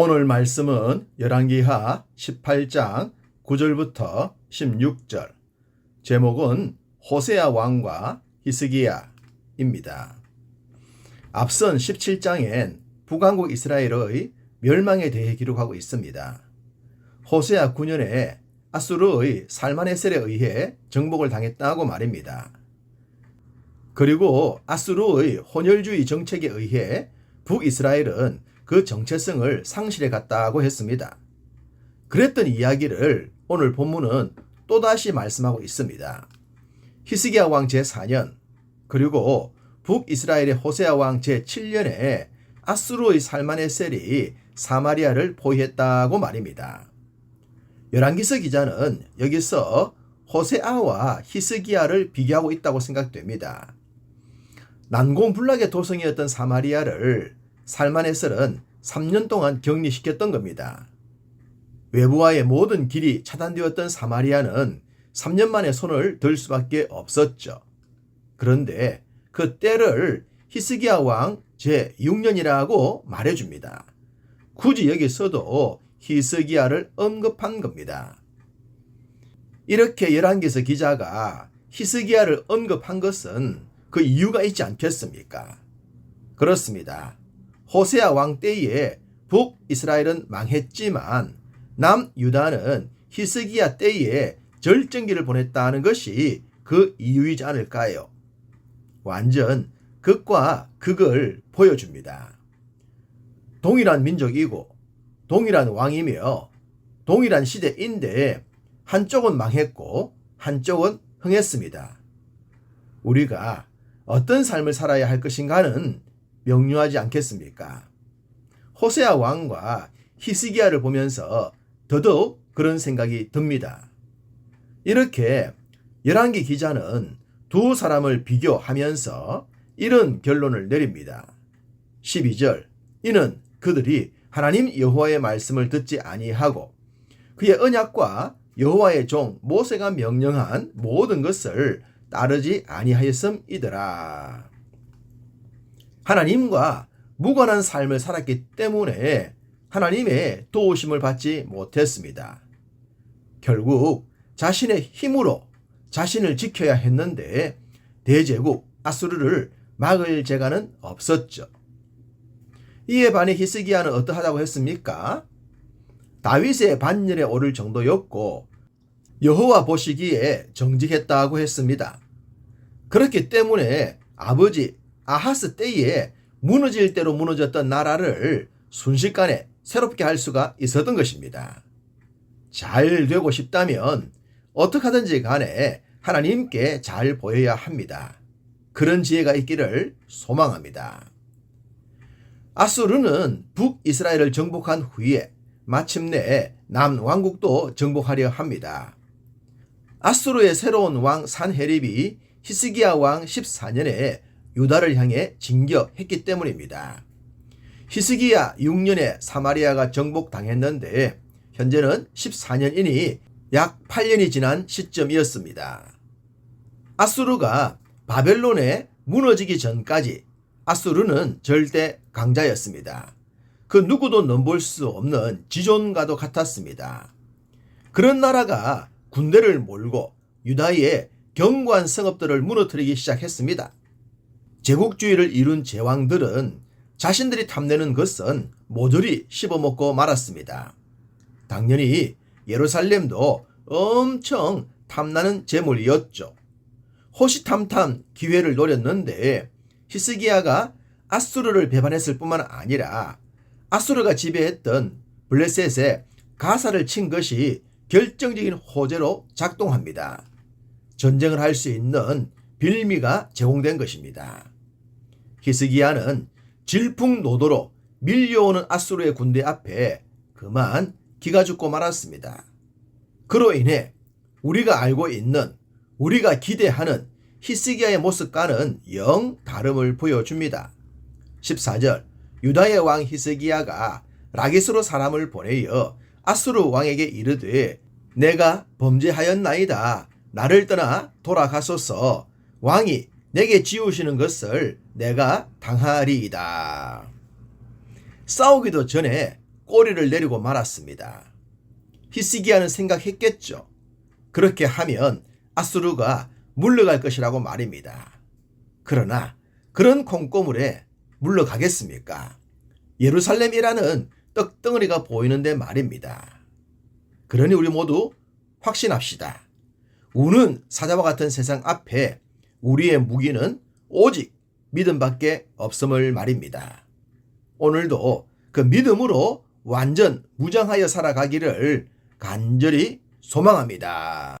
오늘 말씀은 열왕기하 18장 9절부터 16절. 제목은 호세아 왕과 히스기야입니다. 앞선 17장엔 북왕국 이스라엘의 멸망에 대해 기록하고 있습니다. 호세아 9년에 아수르의 살마네셀에 의해 정복을 당했다고 말입니다. 그리고 아수르의 혼혈주의 정책에 의해 북이스라엘은 그 정체성을 상실해 갔다고 했습니다. 그랬던 이야기를 오늘 본문은 또다시 말씀하고 있습니다. 히스기야 왕 제4년 그리고 북이스라엘의 호세아 왕 제7년에 아수르의 살마네셀이 사마리아를 포위했다고 말입니다. 열왕기서 기자는 여기서 호세아와 히스기야를 비교하고 있다고 생각됩니다. 난공불락의 도성이었던 사마리아를 살만에설은 3년 동안 격리시켰던 겁니다. 외부와의 모든 길이 차단되었던 사마리아는 3년 만에 손을 들 수밖에 없었죠. 그런데 그 때를 히스기야 왕 제6년이라고 말해줍니다. 굳이 여기서도 히스기야를 언급한 겁니다. 이렇게 열왕기서 기자가 히스기야를 언급한 것은 그 이유가 있지 않겠습니까? 그렇습니다. 호세아 왕 때에 북 이스라엘은 망했지만 남 유다는 히스기야 때에 절정기를 보냈다는 것이 그 이유이지 않을까요? 완전 극과 극을 보여줍니다. 동일한 민족이고 동일한 왕이며 동일한 시대인데 한쪽은 망했고 한쪽은 흥했습니다. 우리가 어떤 삶을 살아야 할 것인가는 명료하지 않겠습니까? 호세아 왕과 히스기야를 보면서 더더욱 그런 생각이 듭니다. 이렇게 열왕기 기자는 두 사람을 비교하면서 이런 결론을 내립니다. 12절 이는 그들이 하나님 여호와의 말씀을 듣지 아니하고 그의 언약과 여호와의 종 모세가 명령한 모든 것을 따르지 아니하였음이더라. 하나님과 무관한 삶을 살았기 때문에 하나님의 도우심을 받지 못했습니다. 결국 자신의 힘으로 자신을 지켜야 했는데 대제국 아수르를 막을 재가는 없었죠. 이에 반해 히스기야는 어떠하다고 했습니까? 다윗의 반열에 오를 정도였고 여호와 보시기에 정직했다고 했습니다. 그렇기 때문에 아버지 아하스 때에 무너질 대로 무너졌던 나라를 순식간에 새롭게 할 수가 있었던 것입니다. 잘 되고 싶다면 어떻게 하든지 간에 하나님께 잘 보여야 합니다. 그런 지혜가 있기를 소망합니다. 아수르는 북이스라엘을 정복한 후에 마침내 남왕국도 정복하려 합니다. 아수르의 새로운 왕 산헤립이 히스기야 왕 14년에 유다를 향해 진격했기 때문입니다. 히스기야 6년에 사마리아가 정복당했는데 현재는 14년이니 약 8년이 지난 시점이었습니다. 아수르가 바벨론에 무너지기 전까지 아수르는 절대 강자였습니다. 그 누구도 넘볼 수 없는 지존과도 같았습니다. 그런 나라가 군대를 몰고 유다의 견고한 성읍들을 무너뜨리기 시작했습니다. 제국주의를 이룬 제왕들은 자신들이 탐내는 것은 모조리 씹어먹고 말았습니다. 당연히 예루살렘도 엄청 탐나는 재물이었죠. 호시탐탐 기회를 노렸는데 히스기야가 아수르를 배반했을 뿐만 아니라 아수르가 지배했던 블레셋에 가사를 친 것이 결정적인 호재로 작동합니다. 전쟁을 할 수 있는 빌미가 제공된 것입니다. 히스기야는 질풍노도로 밀려오는 아수르의 군대 앞에 그만 기가 죽고 말았습니다. 그로 인해 우리가 알고 있는 우리가 기대하는 히스기야의 모습과는 영 다름을 보여줍니다. 14절 유다의 왕 히스기야가 라기스로 사람을 보내어 아수르 왕에게 이르되 내가 범죄하였나이다. 나를 떠나 돌아가소서. 왕이 내게 지우시는 것을 내가 당하리이다. 싸우기도 전에 꼬리를 내리고 말았습니다. 히스기야는 생각했겠죠. 그렇게 하면 아수르가 물러갈 것이라고 말입니다. 그러나 그런 콩고물에 물러가겠습니까? 예루살렘이라는 떡덩어리가 보이는데 말입니다. 그러니 우리 모두 확신합시다. 우는 사자와 같은 세상 앞에 우리의 무기는 오직 믿음밖에 없음을 말입니다. 오늘도 그 믿음으로 완전 무장하여 살아가기를 간절히 소망합니다.